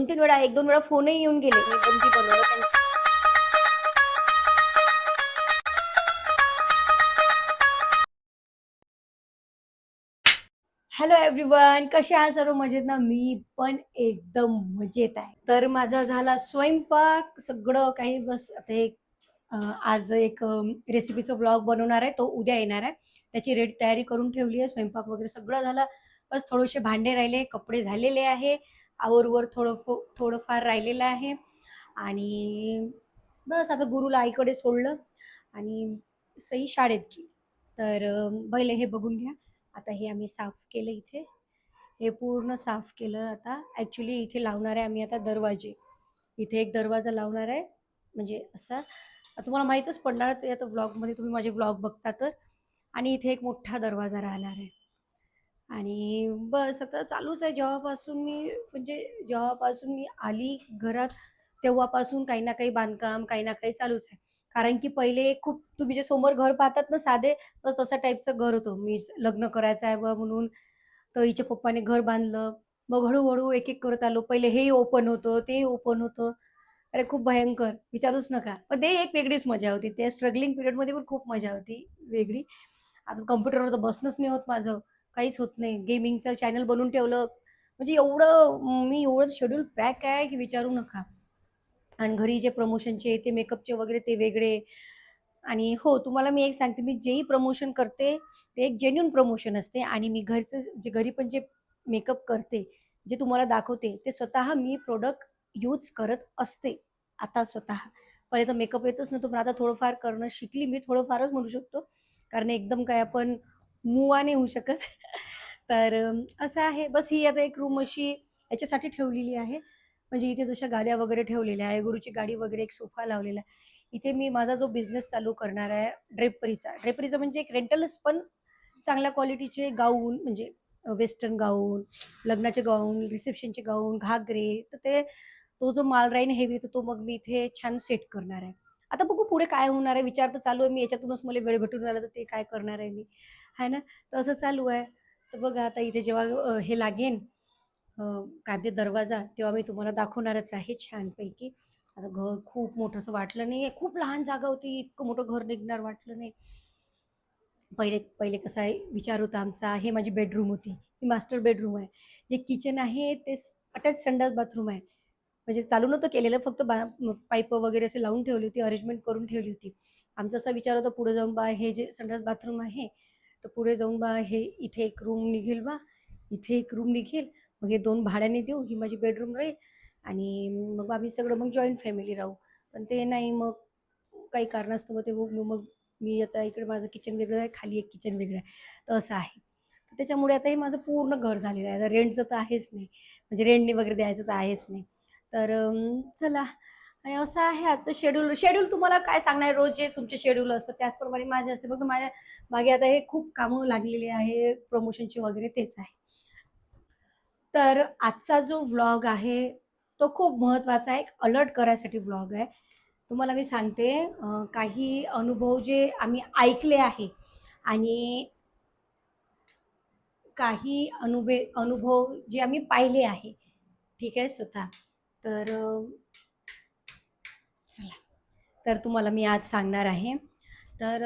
दोन तीन वेळा एक दोन वेळा फोनही येऊन गेले. मी बंदी बनवलं हॅलो एव्हरीवन कसे आहात? सर्व मजेत ना? मी पण एकदम मजेत आहे. तर माझा झाला स्वयंपाक. सगळं काही बस आता एक अं, आज एक रेसिपीचा ब्लॉग बनवणार आहे. तो उद्या येणार आहे. त्याची रेडी तयारी करून ठेवली आहे. स्वयंपाक वगैरे सगळं झालं. बस थोडेसे भांडे राहिले कपडे झालेले आहे. आवरवर थोडं फो- थोडंफार राहिलेलं आहे. आणि बस आता गुरुला आईकडे सोडलं आणि सई शाळेत गेली. तर पहिले हे बघून घ्या. आता हे आम्ही साफ केलं इथे. हे पूर्ण साफ केलं आता. ॲक्च्युली इथे लावणार आहे आम्ही आता दरवाजे. इथे एक दरवाजा लावणार आहे. म्हणजे असा. तुम्हाला माहीतच पडणार ते आता ब्लॉगमध्ये तुम्ही माझे ब्लॉग बघता तर. आणि इथे एक मोठा दरवाजा राहणार आहे. आणि बस आता चालूच आहे. जेव्हापासून मी म्हणजे जेव्हापासून मी आली घरात तेव्हापासून काही ना काही बांधकाम काही ना काही चालूच आहे. कारण की पहिले खूप तुम्ही जे समोर घर पाहतात ना साधे बस तशा टाईपचं घर होतं. मी लग्न करायचं आहे बा म्हणून तर हिच्या पप्पाने घर बांधलं. मग हळूहळू एक एक करत आलो. पहिले हे ओपन होतं ते ओपन होतं. अरे खूप भयंकर. विचारूच नका. पण ते एक वेगळीच मजा होती. त्या स्ट्रगलिंग पिरियडमध्ये पण खूप मजा होती वेगळी. आता कम्प्युटरवर तर बसणंच नाही होत माझं. काहीच होत नाही. गेमिंगचं चॅनल बनवून ठेवलं. म्हणजे एवढं मी एवढं शेड्यूल पॅक आहे की विचारू नका. आणि घरी जे प्रमोशनचे ते मेकअपचे वगैरे ते वेगळे. आणि हो तुम्हाला मी एक सांगते मी जेही प्रमोशन करते ते एक जेन्युन प्रमोशन असते. आणि मी घरचं जे घरी पण जे मेकअप करते जे तुम्हाला दाखवते ते स्वतः मी प्रोडक्ट यूज करत असते. आता स्वतः. पहिले तर मेकअप येतच नव्हतं पण आता थोडंफार करणं शिकली मी थोडंफारच म्हणू शकतो. कारण एकदम काय आपण मुवा नाही होऊ शकत. तर असं आहे. बस ही आता एक रूम अशी याच्यासाठी ठेवलेली आहे. म्हणजे इथे जशा गाड्या वगैरे ठेवलेल्या आहे गुरुची गाडी वगैरे एक सोफा लावलेला आहे. इथे मी माझा जो बिझनेस चालू करणार आहे ड्रेपरीचा ड्रेपरीचा म्हणजे एक रेंटलच पण चांगल्या क्वालिटीचे गाऊन म्हणजे वेस्टर्न गाऊन लग्नाचे गाऊन रिसेप्शनचे गाऊन घागरे तर ते तो जो माल राहीन हेवी तर तो मग मी इथे छान सेट करणार आहे. आता बघू पुढे काय होणार आहे. विचार तर चालू आहे. मी याच्यातूनच मला वेळ भेटून राहिला तर ते काय करणार आहे मी. आहे ना? तर असं चालू आहे. तर बघा आता इथे जेव्हा हे लागेन अ, काय दरवाजा तेव्हा मी तुम्हाला दाखवणारच आहे छानपैकी. असं घर खूप मोठं असं वाटलं नाही आहे खूप लहान जागा होती. इतकं मोठं घर निघणार वाटलं नाही. पहिले पहिले कसा आहे विचार होता आमचा हे माझी बेडरूम होती. ही मास्टर बेडरूम आहे. जे किचन आहे ते अटॅच संडास बाथरूम आहे. म्हणजे चालू नव्हतं केलेलं फक्त बा पाईप वगैरे असे लावून ठेवली होती अरेंजमेंट करून ठेवली होती. आमचा असा विचार होता पुढे जाऊन बा हे जे संडास बाथरूम आहे तर पुढे जाऊन बा हे इथे एक रूम निघेल बा. इथे एक रूम निघेल. मग हे दोन भाड्याने देऊ. ही माझी बेडरूम राहील. आणि मग आम्ही सगळं मग जॉईंट फॅमिली राहू. पण ते नाही मग काही कारणास्तव मग ते मग मग मी आता इकडे माझं किचन वेगळं आहे. खाली एक किचन वेगळं आहे. तर असं आहे. तर त्याच्यामुळे आता हे माझं पूर्ण घर झालेलं आहे. आता रेंटचं तर आहेच नाही. म्हणजे रेंटने वगैरे द्यायचं तर आहेच नाही. तर चला. आणि असं आहे आजचं शेड्यूल शेड्यूल तुम्हाला काय सांगणार? रोज जे तुमचे शेड्यूल असतं त्याचप्रमाणे माझे असते. फक्त माझ्या मागे आता हे खूप कामं लागलेली आहे प्रमोशनची वगैरे तेच आहे. तर आजचा जो व्लॉग आहे तो खूप महत्त्वाचा आहे. एक अलर्ट करायसाठी व्लॉग आहे. तुम्हाला मी सांगते काही अनुभव जे आम्ही ऐकले आहे आणि काही अनुभे अनुभव जे आम्ही पाहिले आहे. ठीक आहे स्वतः. तर तर तुम्हाला मी आज सांगणार आहे. तर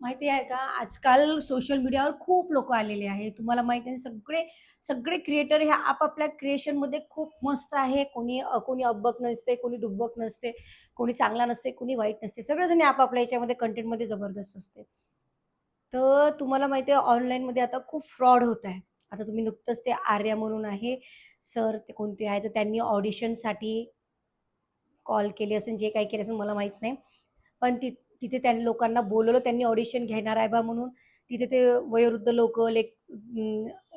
माहिती आहे का आजकाल सोशल मीडियावर खूप लोक आलेले आहे तुम्हाला माहिती आहे सगळे सगळे क्रिएटर हे आपापल्या क्रिएशनमध्ये खूप मस्त आहे. कोणी कोणी अब्बक नसते कोणी दुब्बक नसते कोणी चांगला नसते कोणी वाईट नसते. सगळेजण आपापल्या याच्यामध्ये कंटेंटमध्ये जबरदस्त असते. तर तुम्हाला माहिती आहे ऑनलाईनमध्ये आता खूप फ्रॉड होत आहे. आता तुम्ही नुकतंच ते आर्या म्हणून आहे सर ते कोणते आहे तर त्यांनी ऑडिशनसाठी कॉल केले असेल जे काही केले असेल मला माहीत नाही. पण ति तिथे त्यांनी लोकांना बोलवलं त्यांनी ऑडिशन घेणार आहे बा म्हणून. तिथे ते वयोवृद्ध लोक लेक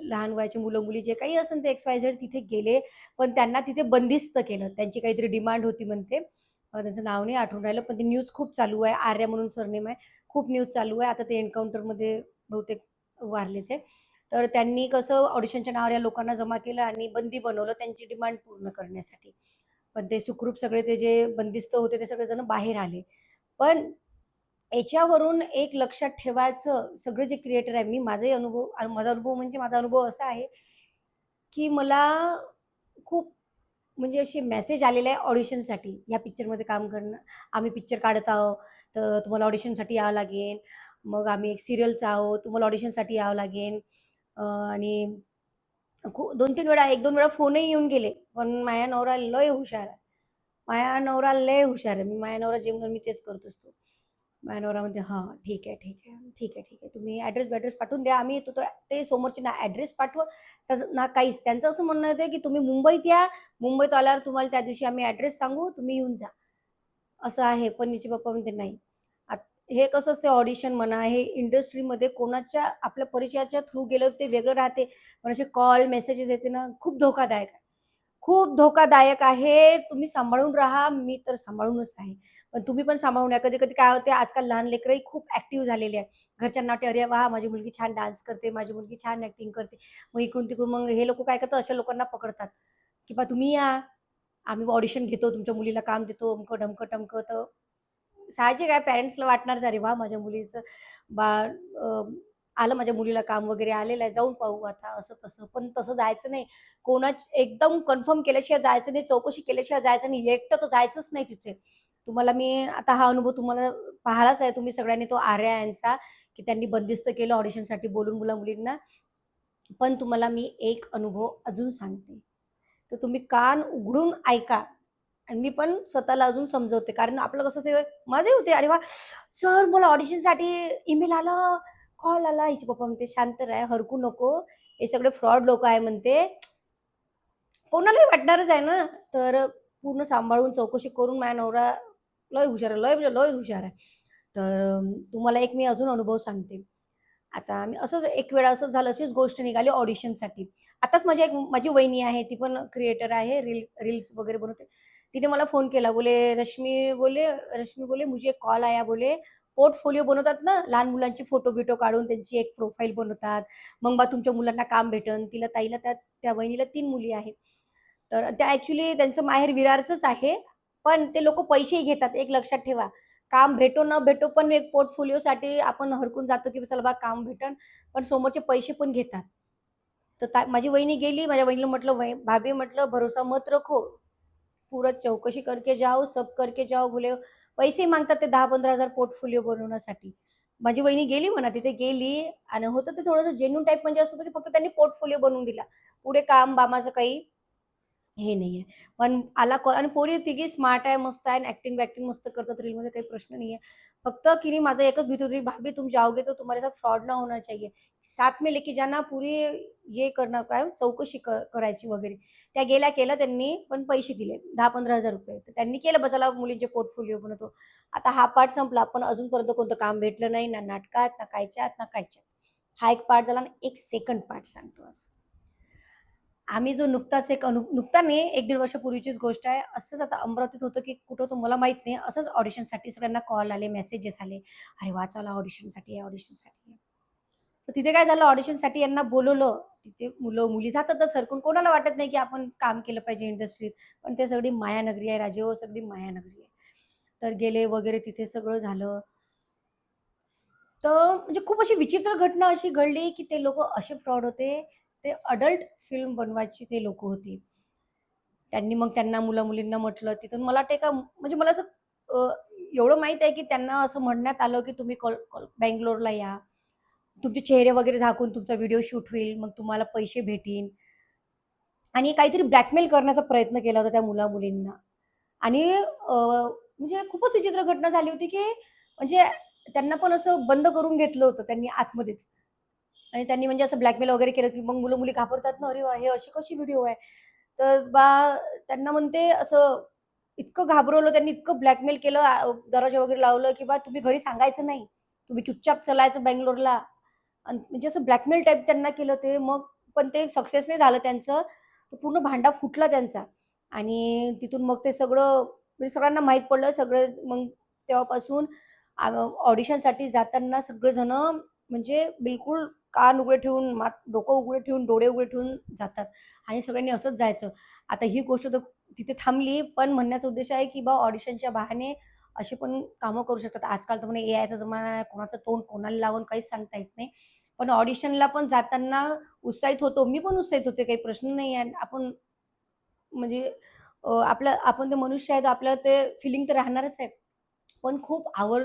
लहान वयाचे मुलं मुली जे काही असेल ते एक्स वाय झेड तिथे गेले. पण त्यांना तिथे बंदिस्त केलं. त्यांची काहीतरी डिमांड होती म्हणते. त्यांचं नाव नाही आठवून राहिलं पण ती न्यूज खूप चालू आहे. आर्या म्हणून सरनेम आहे. खूप न्यूज चालू आहे. आता ते एन्काउंटरमध्ये बहुतेक वारले ते. तर त्यांनी कसं ऑडिशनच्या नावावर या लोकांना जमा केलं आणि बंदी बनवलं त्यांची डिमांड पूर्ण करण्यासाठी. पण ते सुखरूप सगळे ते जे बंदिस्त होते ते सगळेजण बाहेर आले. पण याच्यावरून एक लक्षात ठेवायचं सगळे जे क्रिएटर आहे मी माझाही अनुभव आणि माझा अनुभव म्हणजे माझा अनुभव असा आहे की मला खूप म्हणजे असे मेसेज आलेले आहे ऑडिशनसाठी या पिक्चरमध्ये काम करणं आम्ही पिक्चर काढत आहोत तर तुम्हाला ऑडिशनसाठी यावं लागेल. मग आम्ही एक सिरियलचं आहोत तुम्हाला ऑडिशनसाठी यावं लागेल. आणि खूप दोन तीन वेळा एक दोन वेळा फोनही येऊन गेले पण माया नवरा लय हुशार आहे. माया नवरा लय हुशार आहे. मी माया नवरा जेवण मी तेच करत असतो. माया नवरा म्हणते हां ठीक आहे ठीक आहे ठीक आहे ठीक आहे. तुम्ही ॲड्रेस बॅड्रेस पाठवून द्या. आम्ही येतो तर ते समोरचे ना ॲड्रेस पाठव. तर ना काहीच. त्यांचं असं म्हणणं होतं की तुम्ही मुंबईत या. मुंबईत आल्यावर तुम्हाला त्या दिवशी आम्ही ॲड्रेस सांगू. तुम्ही येऊन जा. असं आहे. पण हिचे पप्पा म्हणते नाही. हे कसं असते ऑडिशन म्हणा हे इंडस्ट्रीमध्ये कोणाच्या आपल्या परिचयाच्या थ्रू गेलं ते वेगळं राहते. पण असे कॉल मेसेजेस येते ना खूप धोकादायक आहे. खूप धोकादायक आहे. तुम्ही सांभाळून राहा मी तर सांभाळूनच आहे. पण तुम्ही पण सांभाळून या कधी कधी काय होते आजकाल लहान लेकरही खूप ऍक्टिव्ह झालेले आहे. घरच्यांना वाटते अरे वा माझी मुलगी छान डान्स करते माझी मुलगी छान ऍक्टिंग करते. मग इकडून तिकडून मग हे लोक काय करतात अशा लोकांना पकडतात. की बा तुम्ही या. आम्ही ऑडिशन घेतो तुमच्या मुलीला काम देतो अमकं ढमकं टमकं. तर साहजिक आहे पॅरेंट्सला वाटणार अरे वा माझ्या मुलीचं बा आलं माझ्या मुलीला काम वगैरे आलेलं आहे जाऊन पाहू आता असं तसं. पण तसं जायचं नाही. कोणाच एकदम कन्फर्म केल्याशिवाय जायचं नाही चौकशी केल्याशिवाय जायचं नाही. एकटं तर जायचंच नाही तिथे. तुम्हाला मी आता हा अनुभव तुम्हाला पाहायलाच आहे. तुम्ही सगळ्यांनी तो आर्या यांचा की त्यांनी बंदिस्त केलं ऑडिशनसाठी बोलून मुला मुलींना. पण तुम्हाला मी एक अनुभव अजून सांगते. तर तुम्ही कान उघडून ऐका. आणि मी पण स्वतःला अजून समजवते. कारण आपलं कसं ते माझे होते अरे वा! सर मला ऑडिशनसाठी ईमेल आला. कॉल आला. हिचे पप्पा म्हणते शांत राह हरकू नको. हे सगळे फ्रॉड लोक आहे म्हणते. कोणालाही वाटणारच आहे ना? तर पूर्ण सांभाळून चौकशी करून माझ्या नवरा लय हुशार आहे लय म्हणजे लय हुशार आहे. तर तुम्हाला एक मी अजून अनुभव सांगते. आता मी असंच एक वेळा असंच झालं अशीच गोष्ट निघाली ऑडिशनसाठी आताच माझी एक माझी वहिनी आहे ती पण क्रिएटर आहे रील रील्स वगैरे बनवते. तिने मला फोन केला बोले रश्मी बोले रश्मी बोले मुझे एक कॉल आया बोले पोर्टफोलिओ बनवतात ना लहान मुलांचे फोटो बिटो काढून त्यांची एक प्रोफाईल बनवतात. मग बा तुमच्या मुलांना काम भेटन तिला ताईला त्या त्या वहिनीला तीन मुली आहेत. तर त्या ॲक्च्युली त्यांचं माहेर विरारचंच आहे पण ते लोक पैसेही घेतात एक लक्षात ठेवा. काम भेटो न भेटो पण एक पोर्टफोलिओसाठी आपण हरकून जातो की चला बा काम भेटन पण समोरचे पैसे पण घेतात. तर ता माझी वहिनी गेली माझ्या वहिनीला म्हटलं वही भाभी म्हटलं भरोसा मत रखो पुरं चौकशी करके जाओ सब करके जाओ बोले पैसे मागतात ते दहा पंधरा हजार पोर्टफोलिओ बनवण्यासाठी. माझी वहिनी गेली म्हणा तिथे गेली आणि होतं ते थोडंसं जेन्यून टाईप म्हणजे असं होतं की फक्त त्यांनी पोर्टफोलिओ बनवून दिला. पुढे काम बामाचं काही हे नाही आहे पण आला कॉल आणि पोरी तिघी स्मार्ट आहे मस्त आहे ऍक्टिंग वॅक्टिंग मस्त करतात रीलमध्ये काही प्रश्न नाही आहे फक्त की नाही माझा एकच भीत होती भाभी तुम जाओगे तो तुम्हारे साथ फ्रॉड ना होना चाहिए. साथ में लेके जाना पुरी हे करणं काय चौकशी क- करायची वगैरे. त्या गेल्या केलं त्यांनी पण पैसे दिले दहा पंधरा हजार रुपये. तर त्यांनी केलं बचाला मुलींचे पोर्टफोलिओ बनवतो आता हा पार्ट संपला पण अजूनपर्यंत कोणतं काम भेटलं नाही ना नाटकात ना कायच्यात ना कायच्यात. हा एक पार्ट झाला आणि एक सेकंड पार्ट सांगतो असं आम्ही जो नुकताच एक अनु नुकता नाही एक दीड वर्षापूर्वीचीच गोष्ट आहे. असंच आता अमरावतीत होतं की कुठं तुम्हाला मला माहीत नाही असंच ऑडिशनसाठी सगळ्यांना कॉल आले मेसेजेस आले. अरे वाचावला ऑडिशनसाठी ऑडिशनसाठी तर तिथे काय झालं ऑडिशनसाठी यांना बोलवलं. तिथे मुलं मुली जातातच सरकून कोणाला वाटत नाही की आपण काम केलं पाहिजे इंडस्ट्रीत पण ते सगळी मायानगरी आहे राजेहो सगळी मायानगरी आहे. तर गेले वगैरे तिथे सगळं झालं. तर म्हणजे खूप अशी विचित्र घटना अशी घडली की ते लोक असे फ्रॉड होते. ते अडल्ट फिल्म बनवायची ते लोक होती. त्यांनी मग त्यांना मुला मुलींना म्हटलं तिथून मला ते का म्हणजे मला असं एवढं माहीत आहे की त्यांना असं म्हणण्यात आलं की तुम्ही कॉल कॉल बँगलोरला या. तुमचे चेहरे वगैरे झाकून तुमचा व्हिडिओ शूट होईल मग तुम्हाला पैसे भेटीन. आणि काहीतरी ब्लॅकमेल करण्याचा प्रयत्न केला होता त्या मुला मुलींना आणि म्हणजे खूपच विचित्र घटना झाली होती की म्हणजे त्यांना पण असं बंद करून घेतलं होतं त्यांनी आतमध्येच. आणि त्यांनी म्हणजे असं ब्लॅकमेल वगैरे केलं की मग मुलं मुली घाबरतात ना अरे वा हे अशी कशी व्हिडिओ आहे? तर बा त्यांना म्हणते असं इतकं घाबरवलं त्यांनी इतकं ब्लॅकमेल केलं आ- दरवाजा वगैरे लावलं की बा तुम्ही घरी सांगायचं नाही. तुम्ही चुपचाप चलायचं बँगलोरला. आणि म्हणजे असं ब्लॅकमेल टाईप त्यांना केलं ते. मग पण ते सक्सेस नाही झालं त्यांचं. तो पूर्ण भांडा फुटला त्यांचा. आणि तिथून मग ते सगळं म्हणजे सगळ्यांना माहीत पडलं. सगळं मग तेव्हापासून ऑडिशनसाठी जाताना सगळेजण म्हणजे बिलकुल कान उघडे ठेवून मात डोकं उघडे ठेवून डोळे उघडे ठेवून जातात. आणि सगळ्यांनी असंच जायचं. आता ही गोष्ट तर तिथे थांबली पण म्हणण्याचा उद्देश आहे की बा ऑडिशनच्या बहाने असे पण कामं करू शकतात. आजकाल तर म्हणे ए आयचा जमाना आहे कोणाचं तोंड कोणाला लावून काहीच सांगता येत नाही. पण ऑडिशनला पण जाताना उत्साहित होतो. मी पण उत्साहित होते काही प्रश्न नाही आहे. आपण म्हणजे आपलं आपण ते मनुष्य आहे तर आपल्याला ते फिलिंग तर राहणारच आहे. पण खूप आवड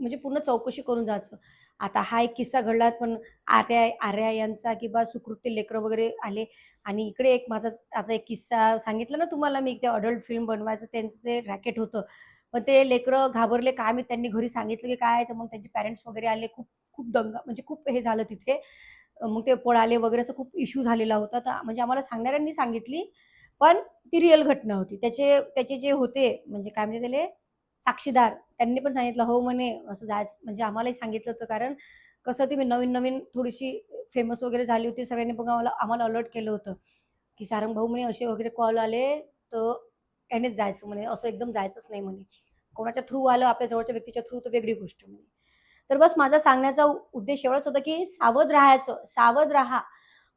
म्हणजे पूर्ण चौकशी करून जायचं. आता हा एक किस्सा घडला पण आर्या आर्या यांचा किंवा सुकृती लेकरं वगैरे आले आणि इकडे एक माझा असा एक किस्सा सांगितला ना तुम्हाला मी ते अडल्ट फिल्म बनवायचं त्यांचं ते रॅकेट होतं. पण ते लेकरं घाबरले काय मी त्यांनी घरी सांगितलं की काय तर मग त्यांचे पॅरेंट्स वगैरे आले. खूप खूप दंगा म्हणजे खूप हे झालं तिथे. मग ते पळाले वगैरे असं खूप इश्यू झालेला होता. तर म्हणजे आम्हाला सांगणाऱ्यांनी सांगितली, पण ती रिअल घटना होती. त्याचे त्याचे जे होते म्हणजे काय म्हणजे त्याले साक्षीदार त्यांनी पण सांगितलं, "हो," म्हणे, "असं जायचं" म्हणजे आम्हालाही सांगितलं होतं कारण कसं ती नवीन-नवीन थोडीशी फेमस वगैरे झाली होती. सगळ्यांनी बघा आम्हाला आम्हाला अलर्ट केलं होतं, की "सारंग भाऊ," म्हणे, "असे वगैरे कॉल आले, तर यानेच जायचं," म्हणे, "असं एकदम जायचंच नाही," म्हणे. "कोणाच्या थ्रू आलं, आपल्या जवळच्या व्यक्तीच्या थ्रू तर वेगळी गोष्ट," म्हणे. तर बस माझा सांगण्याचा उद्देश एवढाच होता, की सावध राहायचं, सावध राहा.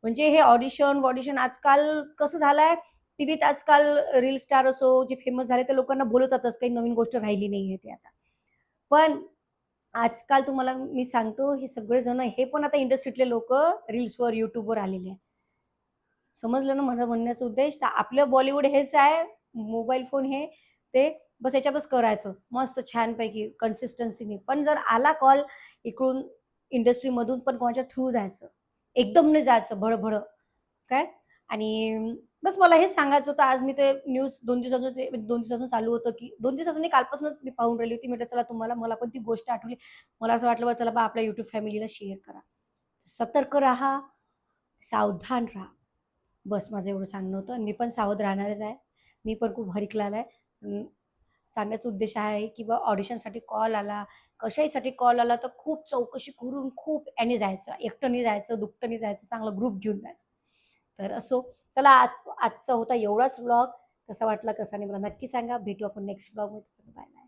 म्हणजे हे ऑडिशन-वॉडिशन आजकाल कसं झालंय, टीव्हीत आजकाल रील स्टार असो, जे फेमस झाले ते लोकांना बोलवतातच, काही नवीन गोष्ट राहिली नाहीये ते आता. पण आजकाल तुम्हाला मी सांगतो, हे सगळेजण हे पण आता इंडस्ट्रीतले लोक रील्सवर, युट्यूबवर आलेले आहे. समजलं ना माझा म्हणण्याचा उद्देश? तर आपलं बॉलिवूड हेच आहे, मोबाईल फोन हे ते बस याच्यातच करायचं. मस्त छानपैकी कन्सिस्टन्सीने. पण जर आला कॉल इकडून इंडस्ट्रीमधून पण कोणाच्या थ्रू जायचं. एकदम नाही जायचं भडभड काय आणि बस मला हे सांगायचं होतं. आज मी ते न्यूज दोन दिवसातून ते 2 दिवसापासून चालू होतं, की दोन दिवसातून कालपासूनच मी पाहून राहिली होती. म्हटलं चला तुम्हाला मला पण ती गोष्ट आठवली. मला असं वाटलं बा चला बा आपल्या युट्यूब फॅमिलीला शेअर करा. सतर्क राहा, सावधान राहा. बस माझं एवढं सांगणं होतं आणि मी पण सावध राहणारच आहे. मी पण खूप हरखलेला आहे. सांगण्याचा उद्देश आहे, की बा ऑडिशनसाठी कॉल आला, कशाहीसाठी कॉल आला, तर खूप चौकशी करून खूप याने जायचं. एकटंनी जायचं, दुकटं जायचं, चांगला ग्रुप घेऊन जायचं. तर असो, चला आज आजचा होता एवढाच ब्लॉग कसा वाटला, कसा नाही मला नक्की सांगा. भेटू आपण नेक्स्ट ब्लॉगमध्ये बाय बाय.